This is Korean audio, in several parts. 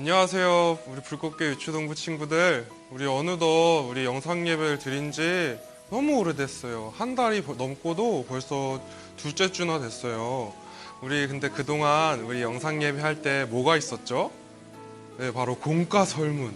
안녕하세요. 우리 불꽃계 유초동부 친구들. 우리 어느덧 우리 영상 예배를 드린 지 너무 오래됐어요. 한 달이 벌- 넘고도 벌써 둘째 주나 됐어요. 우리 근데 그동안 우리 영상 예배 할 때 뭐가 있었죠? 네, 바로 공과 설문.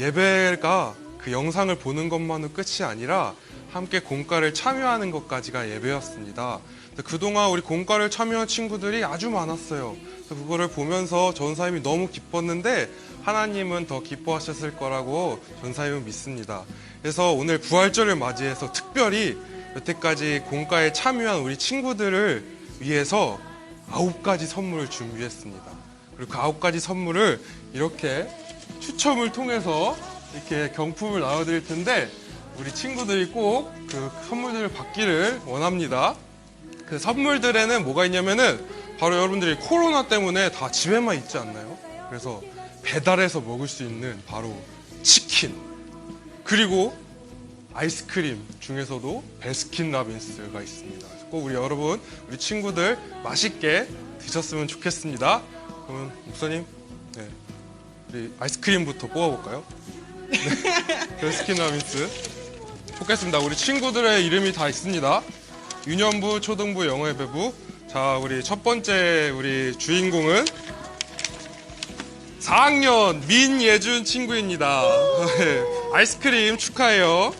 예배가 그 영상을 보는 것만은 끝이 아니라 함께 공과를 참여하는 것까지가 예배였습니다. 그동안 우리 공과를 참여한 친구들이 아주 많았어요. 그거를 보면서 전사님이 너무 기뻤는데 하나님은 더 기뻐하셨을 거라고 전사님은 믿습니다. 그래서 오늘 부활절을 맞이해서 특별히 여태까지 공과에 참여한 우리 친구들을 위해서 아홉 가지 선물을 준비했습니다. 그리고 그 아홉 가지 선물을 이렇게 추첨을 통해서 이렇게 경품을 나눠드릴 텐데 우리 친구들이 꼭 그 선물들을 받기를 원합니다. 그 선물들에는 뭐가 있냐면은 바로 여러분들이 코로나 때문에 다 집에만 있지 않나요? 그래서 배달해서 먹을 수 있는 바로 치킨 그리고 아이스크림 중에서도 베스킨 라빈스가 있습니다. 꼭 우리 여러분, 우리 친구들 맛있게 드셨으면 좋겠습니다. 그러면 목사님, 네, 우리 아이스크림부터 뽑아볼까요? 네, 베스킨 라빈스 뽑겠습니다. 우리 친구들의 이름이 다 있습니다. 유년부, 초등부, 영어예배부. 자, 우리 첫 번째 우리 주인공은 4학년 민예준 친구입니다. 네, 아이스크림 축하해요.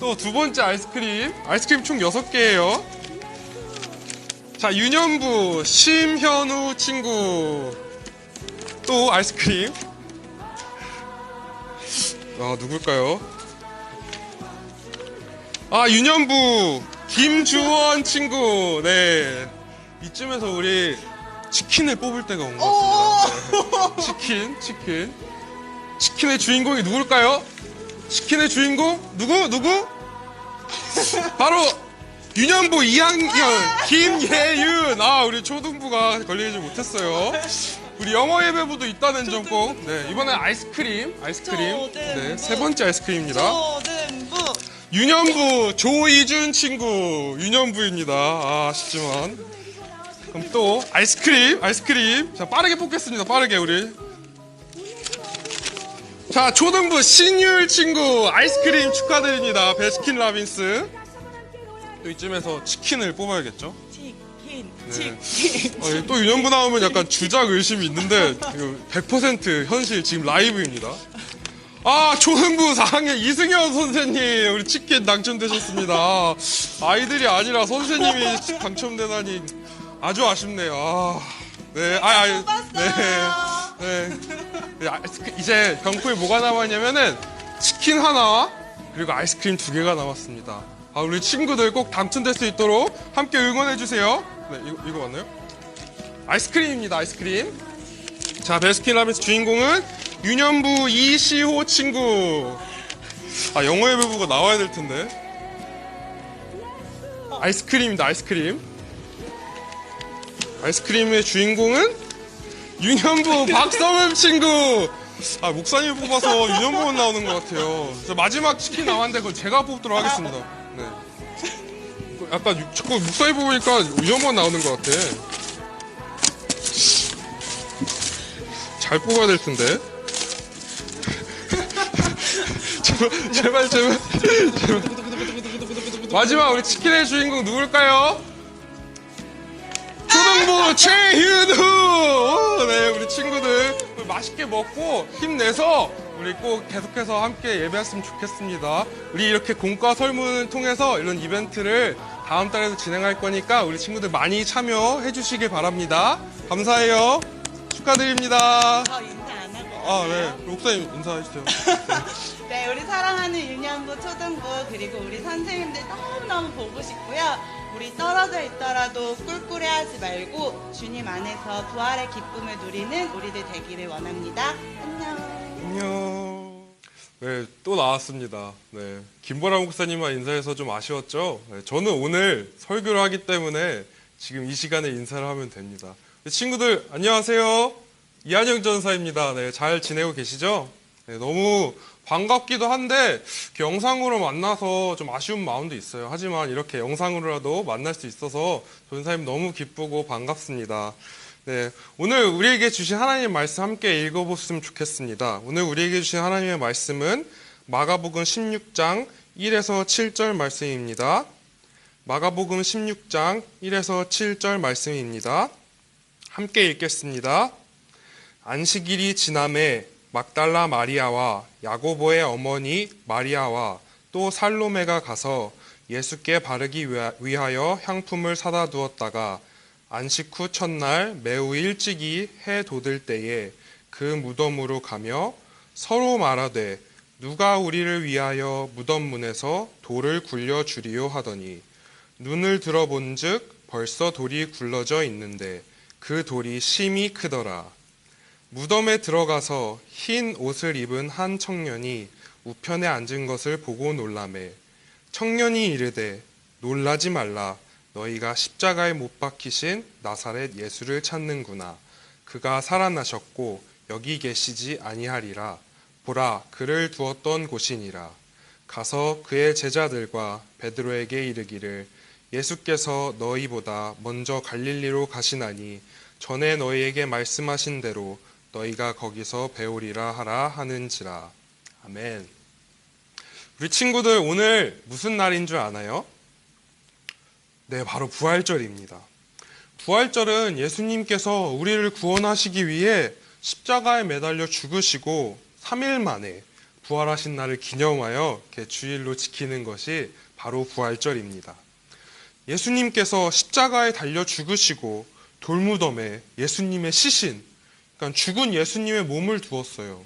또 두 번째 아이스크림. 아이스크림 총 6개예요. 자, 유년부 심현우 친구. 또 아이스크림. 아, 누굴까요? 아, 유년부 김주원 친구. 네. 이쯤에서 우리 치킨을 뽑을 때가 온 것 같습니다. 네. 치킨, 치킨. 치킨의 주인공이 누굴까요? 치킨의 주인공? 누구? 누구? 바로 유년부 2학년 김예윤. 아, 우리 초등부가 걸리지 못했어요. 우리 영어 예배부도 있다는 점 꼭. 네, 이번엔 아이스크림. 아이스크림. 네, 세 번째 아이스크림입니다. 초등부 유년부 조이준 친구 유년부입니다. 아, 아쉽지만 그럼 또 아이스크림 아이스크림 자 빠르게 뽑겠습니다. 빠르게 우리 자 초등부 신율 친구 아이스크림 축하드립니다. 베스킨 라빈스 또 이쯤에서 치킨을 뽑아야겠죠? 치 킨 네. 어, 또 유년부 나오면 약간 주작 의심이 있는데 이거 100% 현실 지금 라이브입니다. 아 초등부 4학년 이승현 선생님 우리 치킨 당첨되셨습니다. 아이들이 아니라 선생님이 당첨되다니 아주 아쉽네요. 아, 네, 아, 아, 뽑았어요. 네, 네, 아이스크- 이제 경품에 뭐가 남았냐면은 치킨 하나 그리고 아이스크림 두 개가 남았습니다. 아, 우리 친구들 꼭 당첨될 수 있도록 함께 응원해 주세요. 네, 이거, 이거 맞나요? 아이스크림입니다. 아이스크림. 자, 베스킨 라빈스 주인공은 유년부 이시호 친구. 아, 영어의 배부가 나와야 될 텐데. 아이스크림입니다. 아이스크림. 아이스크림의 주인공은 유년부 박성음 친구. 아, 목사님 뽑아서 유년부만 나오는 것 같아요. 저 마지막 치킨 나왔는데 그건 제가 뽑도록 하겠습니다. 네. 약간 유- 자꾸 목사님 뽑으니까 유년부만 나오는 것 같아. 잘 뽑아야 될 텐데. 제발, 제발, 제발. 마지막 우리 치킨의 주인공 누굴까요? 초등부 최윤우! 오, 네, 우리 친구들 맛있게 먹고 힘내서 우리 꼭 계속해서 함께 예배했으면 좋겠습니다. 우리 이렇게 공과 설문을 통해서 이런 이벤트를 다음 달에도 진행할 거니까 우리 친구들 많이 참여해 주시길 바랍니다. 감사해요. 축하드립니다. 저 인사 안 하고 아, 네. 목사님 인사해 주세요. 네 우리 사랑하는 유년부 초등부 그리고 우리 선생님들 너무너무 보고 싶고요 우리 떨어져 있더라도 꿀꿀해 하지 말고 주님 안에서 부활의 기쁨을 누리는 우리들 되기를 원합니다 안녕 안녕. 네, 또 나왔습니다. 네, 김보라 목사님만 인사해서 좀 아쉬웠죠? 네, 저는 오늘 설교를 하기 때문에 지금 이 시간에 인사를 하면 됩니다. 네, 친구들, 안녕하세요. 이한영 전사입니다. 네, 잘 지내고 계시죠? 네, 너무 반갑기도 한데, 영상으로 만나서 좀 아쉬운 마음도 있어요. 하지만 이렇게 영상으로라도 만날 수 있어서 전사님 너무 기쁘고 반갑습니다. 네, 오늘 우리에게 주신 하나님의 말씀 함께 읽어보셨으면 좋겠습니다. 오늘 우리에게 주신 하나님의 말씀은 마가복음 16장 1에서 7절 말씀입니다. 마가복음 16장 1에서 7절 말씀입니다. 함께 읽겠습니다. 안식일이 지남에 막달라 마리아와 야고보의 어머니 마리아와 또 살로메가 가서 예수께 바르기 위하여 향품을 사다 두었다가 안식 후 첫날 매우 일찍이 해 돋을 때에 그 무덤으로 가며 서로 말하되 누가 우리를 위하여 무덤 문에서 돌을 굴려 주리요 하더니 눈을 들어본즉 벌써 돌이 굴러져 있는데 그 돌이 심히 크더라. 무덤에 들어가서 흰 옷을 입은 한 청년이 우편에 앉은 것을 보고 놀라매 청년이 이르되 놀라지 말라 너희가 십자가에 못 박히신 나사렛 예수를 찾는구나 그가 살아나셨고 여기 계시지 아니하리라 보라 그를 두었던 곳이니라 가서 그의 제자들과 베드로에게 이르기를 예수께서 너희보다 먼저 갈릴리로 가시나니 전에 너희에게 말씀하신 대로 너희가 거기서 배우리라 하라 하는지라 아멘. 우리 친구들 오늘 무슨 날인 줄 아나요? 네, 바로 부활절입니다. 부활절은 예수님께서 우리를 구원하시기 위해 십자가에 매달려 죽으시고 3일 만에 부활하신 날을 기념하여 주일로 지키는 것이 바로 부활절입니다. 예수님께서 십자가에 달려 죽으시고 돌무덤에 예수님의 시신, 그러니까 죽은 예수님의 몸을 두었어요.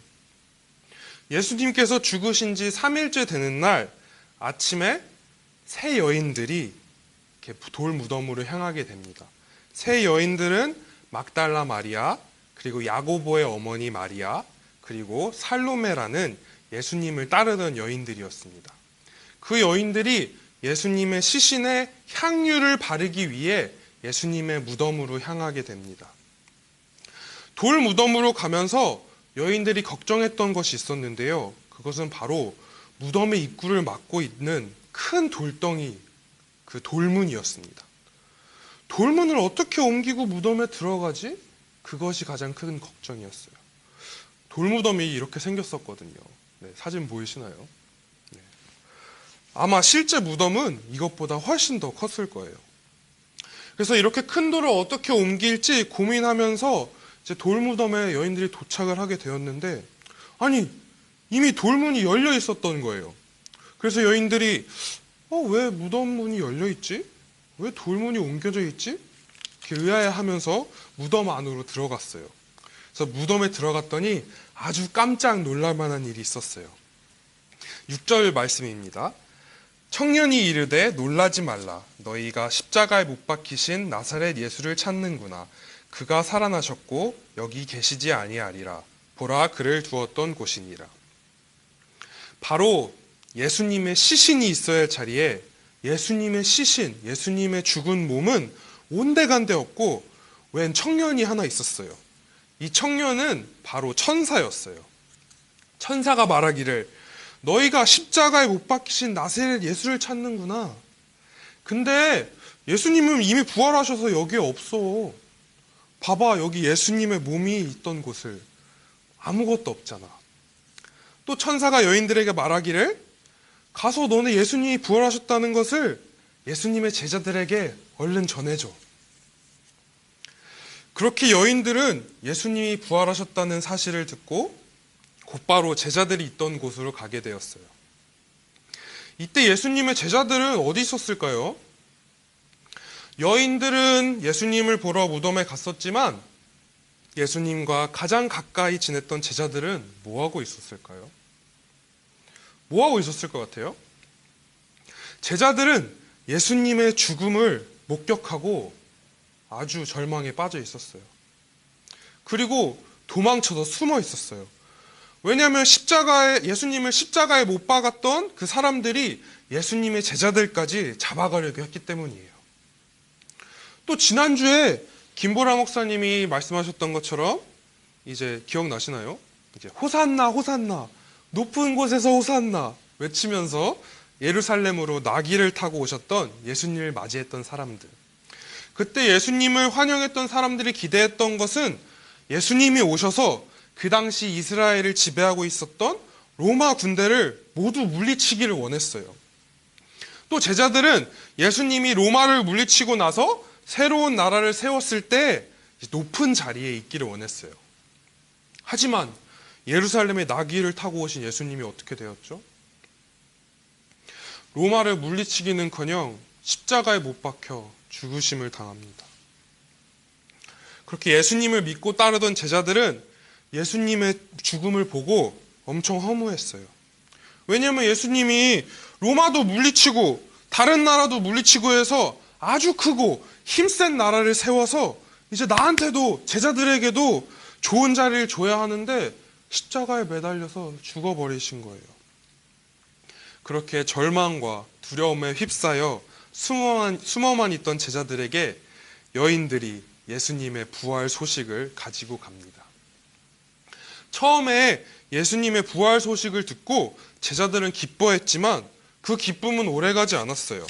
예수님께서 죽으신 지 3일째 되는 날 아침에 세 여인들이 이렇게 돌 무덤으로 향하게 됩니다. 세 여인들은 막달라 마리아, 그리고 야고보의 어머니 마리아, 그리고 살로메라는 예수님을 따르던 여인들이었습니다. 그 여인들이 예수님의 시신에 향유를 바르기 위해 예수님의 무덤으로 향하게 됩니다. 돌 무덤으로 가면서 여인들이 걱정했던 것이 있었는데요. 그것은 바로 무덤의 입구를 막고 있는 큰 돌덩이, 그 돌문이었습니다. 돌문을 어떻게 옮기고 무덤에 들어가지? 그것이 가장 큰 걱정이었어요. 돌무덤이 이렇게 생겼었거든요. 네, 사진 보이시나요? 네. 아마 실제 무덤은 이것보다 훨씬 더 컸을 거예요. 그래서 이렇게 큰 돌을 어떻게 옮길지 고민하면서 이제 돌무덤에 여인들이 도착을 하게 되었는데, 아니, 이미 돌문이 열려 있었던 거예요. 그래서 여인들이, 어, 왜 무덤 문이 열려 있지? 왜 돌문이 옮겨져 있지? 이렇게 의아해 하면서 무덤 안으로 들어갔어요. 그래서 무덤에 들어갔더니 아주 깜짝 놀랄 만한 일이 있었어요. 6절 말씀입니다. 청년이 이르되 놀라지 말라. 너희가 십자가에 못 박히신 나사렛 예수를 찾는구나. 그가 살아나셨고 여기 계시지 아니하리라. 보라 그를 두었던 곳이니라. 바로 예수님의 시신이 있어야 할 자리에 예수님의 시신, 예수님의 죽은 몸은 온데간데 없고 웬 청년이 하나 있었어요. 이 청년은 바로 천사였어요. 천사가 말하기를 너희가 십자가에 못 박히신 나세렛 예수를 찾는구나. 근데 예수님은 이미 부활하셔서 여기에 없어. 봐봐, 여기 예수님의 몸이 있던 곳을 아무것도 없잖아. 또 천사가 여인들에게 말하기를 가서 너네 예수님이 부활하셨다는 것을 예수님의 제자들에게 얼른 전해줘. 그렇게 여인들은 예수님이 부활하셨다는 사실을 듣고 곧바로 제자들이 있던 곳으로 가게 되었어요. 이때 예수님의 제자들은 어디 있었을까요? 여인들은 예수님을 보러 무덤에 갔었지만 예수님과 가장 가까이 지냈던 제자들은 뭐 하고 있었을까요? 뭐 하고 있었을 것 같아요? 제자들은 예수님의 죽음을 목격하고 아주 절망에 빠져 있었어요. 그리고 도망쳐서 숨어 있었어요. 왜냐하면 십자가에 예수님을 십자가에 못 박았던 그 사람들이 예수님의 제자들까지 잡아가려고 했기 때문이에요. 또 지난주에 김보라 목사님이 말씀하셨던 것처럼 이제 기억나시나요? 이제 호산나 호산나 높은 곳에서 호산나 외치면서 예루살렘으로 나귀를 타고 오셨던 예수님을 맞이했던 사람들. 그때 예수님을 환영했던 사람들이 기대했던 것은 예수님이 오셔서 그 당시 이스라엘을 지배하고 있었던 로마 군대를 모두 물리치기를 원했어요. 또 제자들은 예수님이 로마를 물리치고 나서 새로운 나라를 세웠을 때 높은 자리에 있기를 원했어요. 하지만 예루살렘의 나귀를 타고 오신 예수님이 어떻게 되었죠? 로마를 물리치기는커녕 십자가에 못 박혀 죽으심을 당합니다. 그렇게 예수님을 믿고 따르던 제자들은 예수님의 죽음을 보고 엄청 허무했어요. 왜냐하면 예수님이 로마도 물리치고 다른 나라도 물리치고 해서 아주 크고 힘센 나라를 세워서 이제 나한테도 제자들에게도 좋은 자리를 줘야 하는데 십자가에 매달려서 죽어버리신 거예요. 그렇게 절망과 두려움에 휩싸여 숨어만, 숨어만 있던 제자들에게 여인들이 예수님의 부활 소식을 가지고 갑니다. 처음에 예수님의 부활 소식을 듣고 제자들은 기뻐했지만 그 기쁨은 오래가지 않았어요.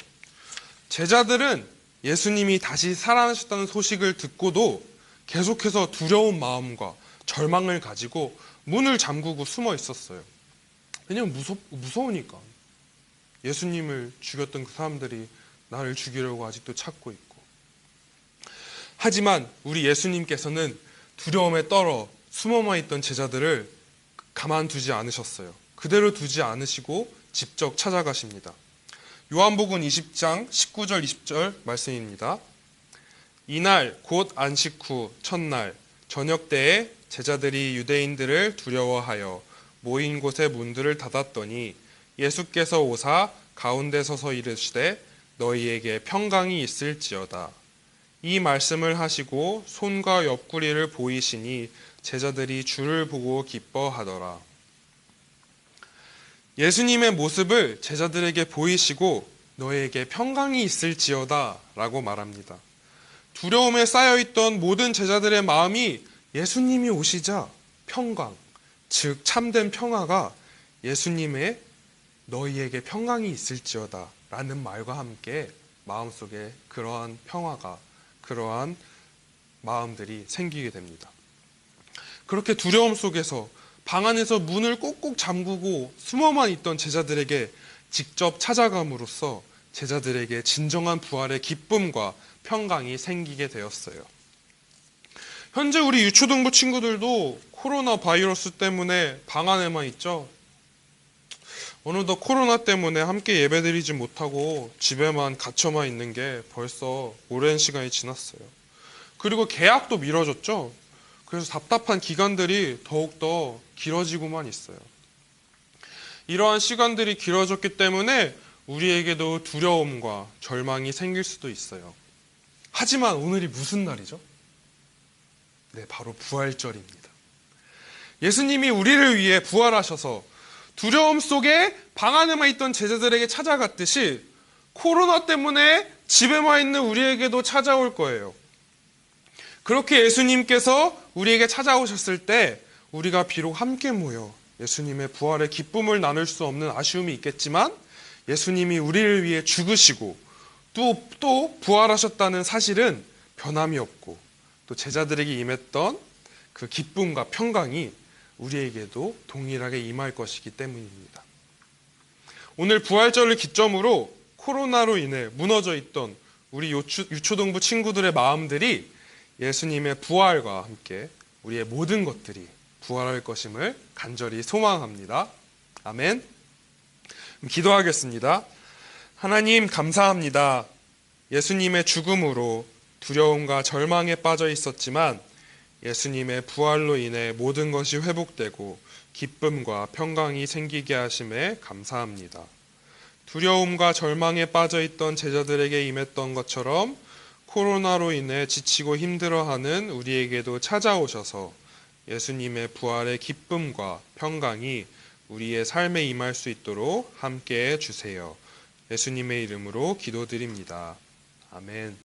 제자들은 예수님이 다시 살아나셨다는 소식을 듣고도 계속해서 두려운 마음과 절망을 가지고 문을 잠그고 숨어 있었어요. 왜냐면 무서, 무서우니까. 예수님을 죽였던 그 사람들이 나를 죽이려고 아직도 찾고 있고. 하지만 우리 예수님께서는 두려움에 떨어 숨어만 있던 제자들을 가만두지 않으셨어요. 그대로 두지 않으시고 직접 찾아가십니다. 요한복음 20장 19절 20절 말씀입니다. 이날 곧 안식 후 첫날 저녁 때에 제자들이 유대인들을 두려워하여 모인 곳의 문들을 닫았더니 예수께서 오사 가운데 서서 이르시되 너희에게 평강이 있을지어다. 이 말씀을 하시고 손과 옆구리를 보이시니 제자들이 주를 보고 기뻐하더라. 예수님의 모습을 제자들에게 보이시고 너희에게 평강이 있을지어다 라고 말합니다. 두려움에 쌓여있던 모든 제자들의 마음이 예수님이 오시자 평강, 즉 참된 평화가 예수님의 너희에게 평강이 있을지어다 라는 말과 함께 마음속에 그러한 평화가 그러한 마음들이 생기게 됩니다. 그렇게 두려움 속에서 방 안에서 문을 꼭꼭 잠그고 숨어만 있던 제자들에게 직접 찾아감으로써 제자들에게 진정한 부활의 기쁨과 평강이 생기게 되었어요. 현재 우리 유초등부 친구들도 코로나 바이러스 때문에 방 안에만 있죠. 어느덧 코로나 때문에 함께 예배드리지 못하고 집에만 갇혀만 있는 게 벌써 오랜 시간이 지났어요. 그리고 계약도 미뤄졌죠. 그래서 답답한 기간들이 더욱더 길어지고만 있어요. 이러한 시간들이 길어졌기 때문에 우리에게도 두려움과 절망이 생길 수도 있어요. 하지만 오늘이 무슨 날이죠? 네, 바로 부활절입니다. 예수님이 우리를 위해 부활하셔서 두려움 속에 방 안에만 있던 제자들에게 찾아갔듯이 코로나 때문에 집에만 있는 우리에게도 찾아올 거예요. 그렇게 예수님께서 우리에게 찾아오셨을 때 우리가 비록 함께 모여 예수님의 부활의 기쁨을 나눌 수 없는 아쉬움이 있겠지만 예수님이 우리를 위해 죽으시고 또, 또 부활하셨다는 사실은 변함이 없고 또 제자들에게 임했던 그 기쁨과 평강이 우리에게도 동일하게 임할 것이기 때문입니다. 오늘 부활절을 기점으로 코로나로 인해 무너져 있던 우리 유초, 유초 동부 친구들의 마음들이 예수님의 부활과 함께 우리의 모든 것들이 부활할 것임을 간절히 소망합니다. 아멘. 기도하겠습니다. 하나님 감사합니다. 예수님의 죽음으로 두려움과 절망에 빠져 있었지만 예수님의 부활로 인해 모든 것이 회복되고 기쁨과 평강이 생기게 하심에 감사합니다. 두려움과 절망에 빠져 있던 제자들에게 임했던 것처럼 코로나로 인해 지치고 힘들어하는 우리에게도 찾아오셔서 예수님의 부활의 기쁨과 평강이 우리의 삶에 임할 수 있도록 함께 해 주세요. 예수님의 이름으로 기도드립니다. 아멘.